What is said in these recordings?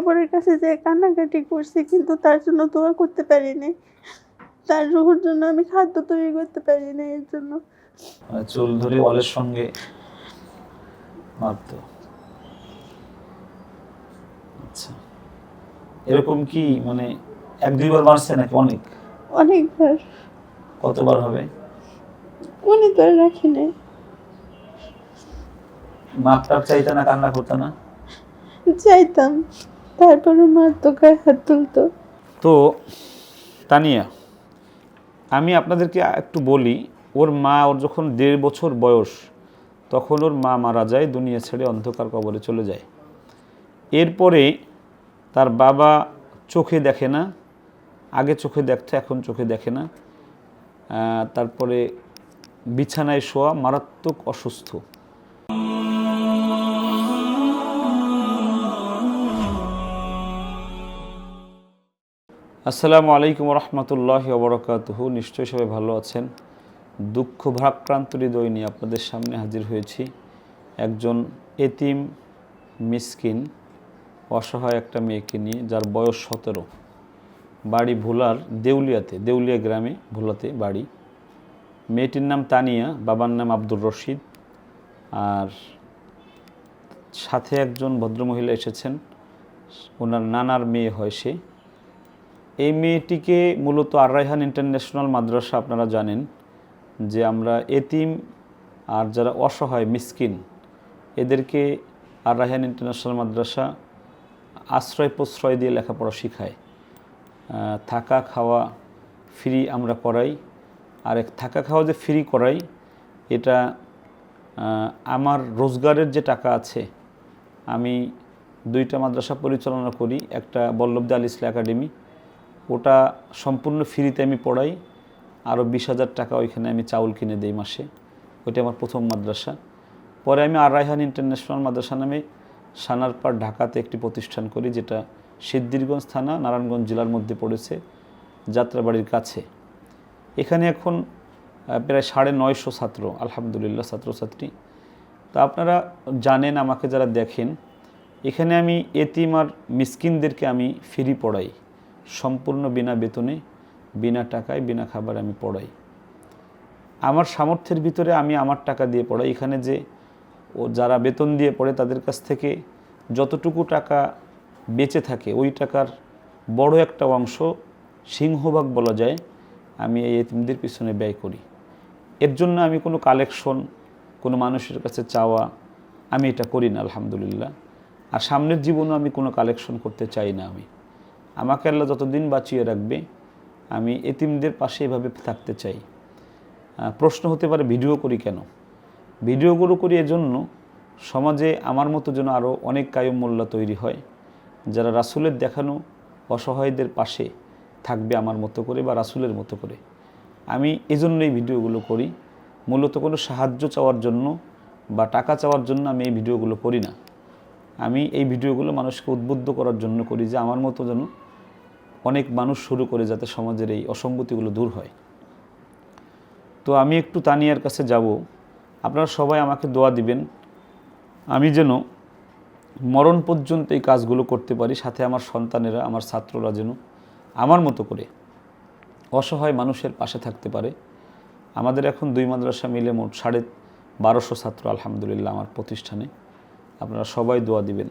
কবরের কাছে যে কান্নাকাটি করছি কিন্তু তার জন্য দোয়া করতে পারিনি। তার রুহুর জন্য আমি খাদ্য তৈরি করতে পারিনি এর জন্য। চুল ধরে অলের সঙ্গে মারতো। আচ্ছা। এরকম কি মানে এক দুইবার মারছে নাকি অনেক? অনেকবার। কতবার হবে? মনে তো রাখি নাই মাপ টাপ চাইতে না কান্না করতে না? চাইতাম। তারপরে মার তো গায়ে হাত তুলতো। তো, তানিয়া, আমি আপনাদেরকে একটু বলি, ওর মা, ওর যখন দেড় বছর বয়স, তখন ওর মা মারা যায়, দুনিয়া ছেড়ে অন্ধকার কবরে চলে যায়। এরপরে তার বাবা চোখে দেখে না, আগে চোখে দেখতো, এখন চোখে দেখে না। তারপরে বিছানায় শোয়া, মারাত্মক অসুস্থ। আসসালামু আলাইকুম রহমতুল্লাহ ওবরাকাতুহু। নিশ্চয়ই সবাই ভালো আছেন। দুঃখ ভারাক্রান্ত হৃদয় নিয়ে আপনাদের সামনে হাজির হয়েছি। একজন এতিম মিসকিন, অসহায় একটা মেয়েকে নিয়ে, যার বয়স সতেরো। বাড়ি ভোলার দেউলিয়াতে, দেউলিয়া গ্রামে, ভোলাতে বাড়ি। মেয়েটির নাম তানিয়া, বাবার নাম আব্দুর রশিদ। আর সাথে একজন ভদ্রমহিলা এসেছেন। ওনার নানার মেয়ে হয় সে। এই মেয়েটিকে মূলত আর রায়হান ইন্টারন্যাশনাল মাদ্রাসা আপনারা জানেন যে আমরা এতিম আর যারা অসহায়, মিসকিন, এদেরকে আর রায়হান ইন্টারন্যাশনাল মাদ্রাসা আশ্রয় প্রশ্রয় দিয়ে লেখাপড়া শেখায়। থাকা, খাওয়া ফ্রি আমরা করাই। আর এক থাকা, খাওয়া যে ফ্রি করাই, এটা আমার রোজগারের যে টাকা আছে, আমি দুইটা মাদ্রাসা পরিচালনা করি, একটা বল্লভদা আল ইসলা একাডেমি ওটা সম্পূর্ণ ফ্রিতে আমি পড়াই। আরও বিশ হাজার টাকা ওইখানে আমি চাউল কিনে দিই মাসে। ওইটা আমার প্রথম মাদ্রাসা। পরে আমি আর রায়হান ইন্টারন্যাশনাল মাদ্রাসা নামে সানারপাড় ঢাকাতে একটি প্রতিষ্ঠান করি, যেটা সিদ্ধিরগঞ্জ থানা, নারায়ণগঞ্জ জেলার মধ্যে পড়েছে, যাত্রাবাড়ির কাছে। এখানে এখন প্রায় সাড়ে নয়শো ছাত্র, আলহামদুলিল্লাহ ছাত্রছাত্রী। তা আপনারা জানেন, আমাকে যারা দেখেন, এখানে আমি এতিম আর মিসকিনদেরকে আমি ফ্রি পড়াই। সম্পূর্ণ বিনা বেতনে, বিনা টাকায়, বিনা খাবার আমি পড়াই। আমার সামর্থ্যের ভিতরে আমি আমার টাকা দিয়ে পড়াই। এখানে যে ও যারা বেতন দিয়ে পড়ে, তাদের কাছ থেকে যতটুকু টাকা বেঁচে থাকে, ওই টাকার বড় একটা অংশ সিংহভাগ বলা যায়, আমি এই এতিমদের পিছনে ব্যয় করি। এর জন্য আমি কোনো কালেকশন, কোনো মানুষের কাছে চাওয়া, আমি এটা করি না, আলহামদুলিল্লাহ। আর সামনের জীবনও আমি কোনো কালেকশন করতে চাই না আমি। আমাকে আল্লাহ যতদিন বাঁচিয়ে রাখবে, আমি এতিমদের পাশে এভাবে থাকতে চাই। প্রশ্ন হতে পারে, ভিডিও করি কেন? ভিডিওগুলো করি এজন্য সমাজে আমার মতো যেন আরও অনেক কায়ম মোল্লা তৈরি হয়, যারা রাসুলের দেখানো অসহায়দের পাশে থাকবে আমার মতো করে বা রাসুলের মতো করে। আমি এজন্য এই ভিডিওগুলো করি, মূলত কোনো সাহায্য চাওয়ার জন্য বা টাকা চাওয়ার জন্য আমি এই ভিডিওগুলো করি না। আমি এই ভিডিওগুলো মানুষকে উদ্বুদ্ধ করার জন্য করি যে আমার মতো যেন অনেক মানুষ শুরু করে যাতে সমাজের এই অসঙ্গতিগুলো দূর হয়। তো আমি একটু তানিয়ার কাছে যাব। আপনারা সবাই আমাকে দোয়া দিবেন। আমি যেন মরণ পর্যন্ত এই কাজগুলো করতে পারি, সাথে আমার সন্তানেরা, আমার ছাত্ররা যেন আমার মতো করে অসহায় মানুষের পাশে থাকতে পারে। আমাদের এখন দুই মাদ্রাসা মিলে মোট সাড়ে বারোশো ছাত্র আলহামদুলিল্লাহ আমার প্রতিষ্ঠানে। আপনারা সবাই দোয়া দিবেন।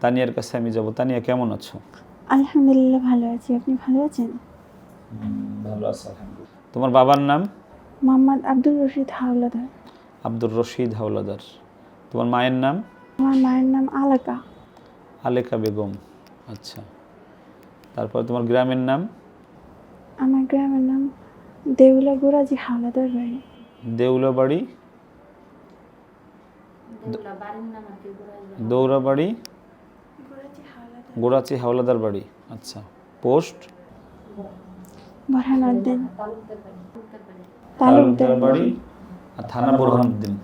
তানিয়ার কাছে আমি যাব। তানিয়া, কেমন আছো? আলহামদুলিল্লাহ ভালো আছি। আপনি ভালো আছেন? ভালো আছে আলহামদুলিল্লাহ। তোমার বাবার নাম? মোহাম্মদ আব্দুল রশিদ হাওলাদার। আব্দুর রশিদ হাওলাদার। তোমার মায়ের নাম? আমার মায়ের নাম আলাকা। আলেকা বেগম। আচ্ছা। তারপর তোমার গ্রামের নাম? আমার গ্রামের নাম দেউলা গোরাজি হাওলাদার বাড়ি। দেউলাবাড়ি? দৌড়াবাড়ি গোড়াচি হাওলাদার বাড়ি। আচ্ছা পোস্ট? বরহানুদ্দিন। তালুকদার তালুকদার বাড়ি। আর থানা বোরহানুদ্দিন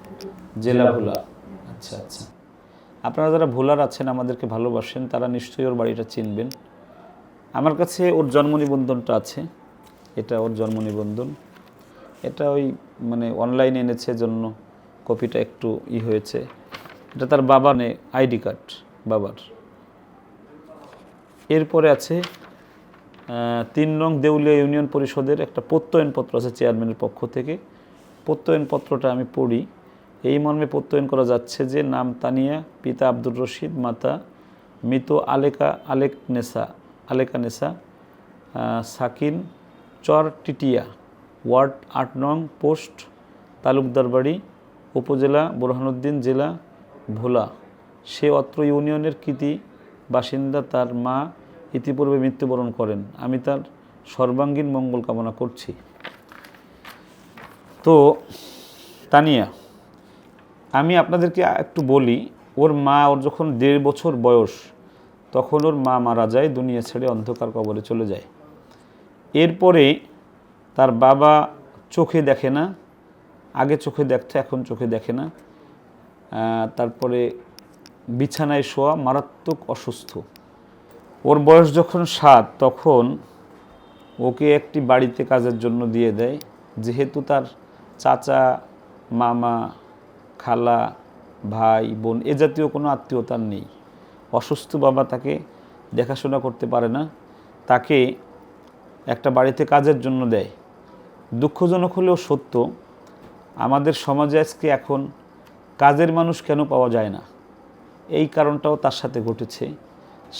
জেলা ভোলা। আচ্ছা আচ্ছা। আপনারা যারা ভোলার আছেন আমাদেরকে ভালোবাসেন তারা নিশ্চয়ই ওর বাড়িটা চিনবেন। আমার কাছে ওর জন্ম নিবন্ধনটা আছে। এটা ওর জন্ম নিবন্ধন। এটা ওই মানে অনলাইনে এনেছে জন্য কপিটা একটু ই হয়েছে। এটা তার বাবা নে আইডি কার্ড বাবার। এরপরে আছে তিন নং দেউলিয়া ইউনিয়ন পরিষদের একটা প্রত্যয়নপত্র আছে চেয়ারম্যানের পক্ষ থেকে। প্রত্যয়নপত্রটা আমি পড়ি। এই মর্মে প্রত্যয়ন করা যাচ্ছে যে নাম তানিয়া, পিতা আব্দুর রশিদ, মাতা মৃত আলেকা, আলেক নেসা, আলেকা নেসা সাকিন, চর টিটিয়া, ওয়ার্ড আট নং, পোস্ট তালুকদার বাড়ি উপজেলা, বোরহানুদ্দিন, জেলা, ভোলা। সে অত্র ইউনিয়নের কৃতি বাসিন্দা, তার মা ইতিপূর্বে মৃত্যুবরণ করেন। আমি তার সর্বাঙ্গীন মঙ্গল কামনা করছি। তো, তানিয়া, আমি আপনাদেরকে একটু বলি, ওর মা, ওর যখন দেড় বছর বয়স, তখন ওর মা মারা যায়, দুনিয়া ছেড়ে অন্ধকার কবরে চলে যায়। এরপরে তার বাবা চোখে দেখে না, আগে চোখে দেখতো, এখন চোখে দেখে না। তারপরে বিছানায় শোয়া, মারাত্মক অসুস্থ। ওর বয়স যখন সাত, তখন ওকে একটি বাড়িতে কাজের জন্য দিয়ে দেয়। যেহেতু তার চাচা, মামা, খালা, ভাই, বোন এ জাতীয় কোনো আত্মীয়তার নেই। অসুস্থ বাবা তাকে দেখাশোনা করতে পারে না। তাকে একটা বাড়িতে কাজের জন্য দেয়। দুঃখজনক হলেও সত্য, আমাদের সমাজে আজকে এখন কাজের মানুষ কেন পাওয়া যায় না? এই কারণটাও তার সাথে ঘটেছে।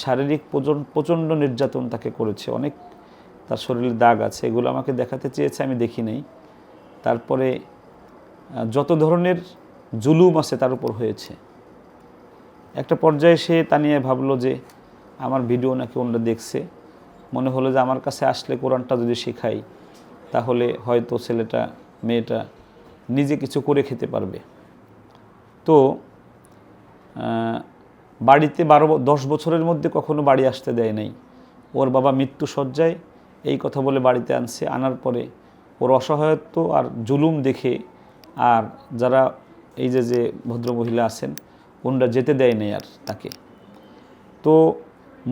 শারীরিক প্রচণ্ড নির্যাতন তাকে করেছে, অনেক তার শরীরে দাগ আছে, এগুলো আমাকে দেখাতে চেয়েছে, আমি দেখি নাই। তারপরে যত ধরনের জুলুম আছে তার উপর হয়েছে। একটা পর্যায়ে সে তা নিয়ে ভাবলো যে, আমার ভিডিও নাকি অন্যরা দেখছে। মনে হলো যে, আমার কাছে আসলে কোরআনটা যদি শেখাই, তাহলে হয়তো ছেলেটা, মেয়েটা নিজে কিছু করে খেতে পারবে। তো বাড়িতে বারো দশ বছরের মধ্যে কখনো বাড়ি আসতে দেয় নাই। ওর বাবা মৃত্যু সজ্জায় এই কথা বলে বাড়িতে আনছে। আনার পরে ওর অসহায়ত্ব আর জুলুম দেখে আর যারা এই যে যে ভদ্রমহিলা আছেন, ওনরা যেতে দেয় নাই আর তাকে। তো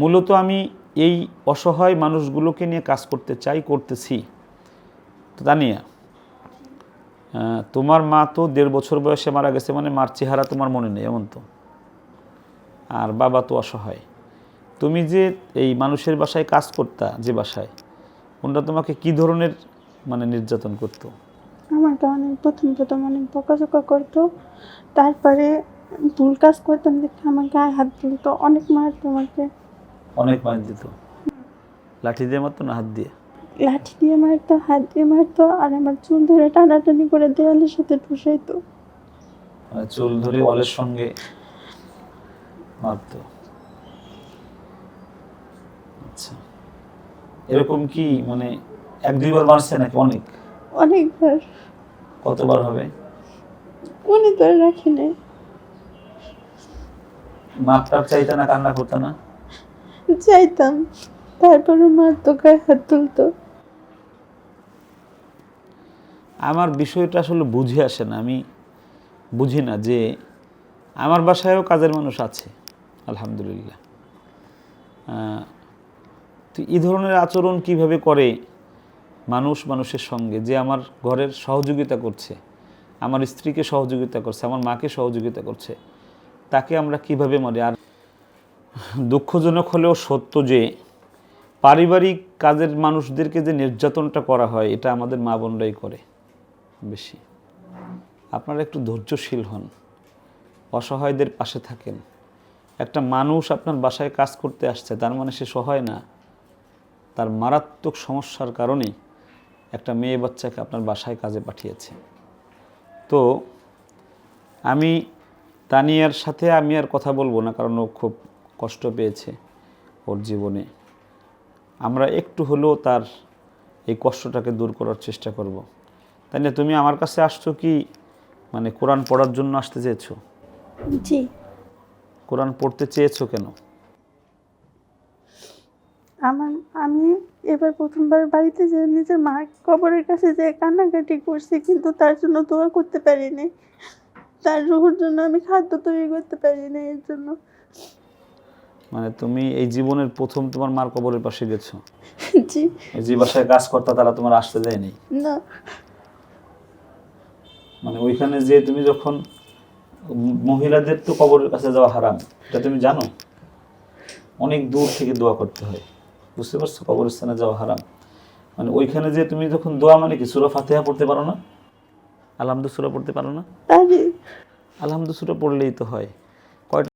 মূলত আমি এই অসহায় মানুষগুলোকে নিয়ে কাজ করতে চাই, করতেছি। তানিয়া তোমার মা তো দেড় বছর বয়সে মারা গেছে মানে মার চেহারা তোমার মনে নেই, এমন তো? আর বাবা তো অসহায়। তুমি যে এই মানুষের বাসায় কাজ করতা যে বাসায় ওনরা তোমাকে কি ধরনের মানে নির্যাতন করতো? আমাকে অনেক প্রথম প্রথম অনেক বকাঝকা করতো। তারপরে ভুল কাজ করতাম দেখে আমার গায়ে হাত তুলতো অনেক মারতো আমাকে অনেক মার দিত? লাঠি দিয়ে মারতো না হাত দিয়ে? লাঠি দিয়ে মারতো হাত দিয়ে মারতো আর আমার চুল ধরে টানাটানি করে দেওয়ালের সাথে ঠুসাইতো। মানে চুল ধরে অলের সঙ্গে মারতো। আচ্ছা। এরকম কি মানে এক দুইবার মারছে নাকি অনেক? অনেকবার। কতবার হবে? মনে তো রাখি নাই। মাপটাপ চাইতে না কান্না করতে না? চাইতাম। তারপরে মারতো গায়ে হাত তুলতো। আমার বিষয়টা আসলে বুঝে আসে না। আমি বুঝি না যে আমার বাসায়ও কাজের মানুষ আছে। আলহামদুলিল্লাহ। তো এই ধরনের আচরণ কীভাবে করে মানুষ মানুষের সঙ্গে? যে আমার ঘরের সহযোগিতা করছে, আমার স্ত্রীকে সহযোগিতা করছে, আমার মাকে সহযোগিতা করছে, তাকে আমরা কীভাবে মারি আর দুঃখজনক হলেও সত্য যে পারিবারিক কাজের মানুষদেরকে যে নির্যাতনটা করা হয়, এটা আমাদের মা বোনরাই করে বেশি। আপনারা একটু ধৈর্যশীল হন, অসহায়দের পাশে থাকেন। একটা মানুষ আপনার বাসায় কাজ করতে আসছে, তার মানে সে সহায় না। তার মারাত্মক সমস্যার কারণেই একটা মেয়ে বাচ্চাকে আপনার বাসায় কাজে পাঠিয়েছে। তো আমি তানিয়ার সাথে আমি আর কথা বলব না, কারণ ও খুব কষ্ট পেয়েছে ওর জীবনে। আমরা একটু হলেও তার এই কষ্টটাকে দূর করার চেষ্টা করব। তাই না তুমি আমার কাছে আসছো কি? মানে কোরআন পড়ার জন্য আসতে চেয়েছো? জি। কোরআন পড়তে চেয়েছো কেন? আমার আমি এবার প্রথমবার বাড়িতে যে নিজের মা কবরের কাছে যে কান্নাকাটি করছি কিন্তু তার জন্য দোয়া করতে পারিনি। তার রুহুর জন্য আমি খাদ্য তৈরি করতে পারিনি এর জন্য। মানে তুমি এই জীবনের প্রথম তোমার মার কবরের পাশে গেছো? জি। এই যে বাসায় কাজ করতে তারা তোমার আসতে দেয়নি? না। মানে ওইখানে যে তুমি যখন মহিলাদের তো কবরের কাছে যাওয়া হারাম। এটা তুমি জানো? অনেক দূর থেকে দোয়া করতে হয়। বুঝতে পারছ? কবরস্থানে যাওয়া হারাম। মানে ওইখানে যে তুমি যখন দোয়া মানে কি? সুরা ফাতেহা পড়তে পারো না? আলহামদু সুরা পড়তে পারো না? আলহামদু সুরা পড়লেই তো হয়। কয়টা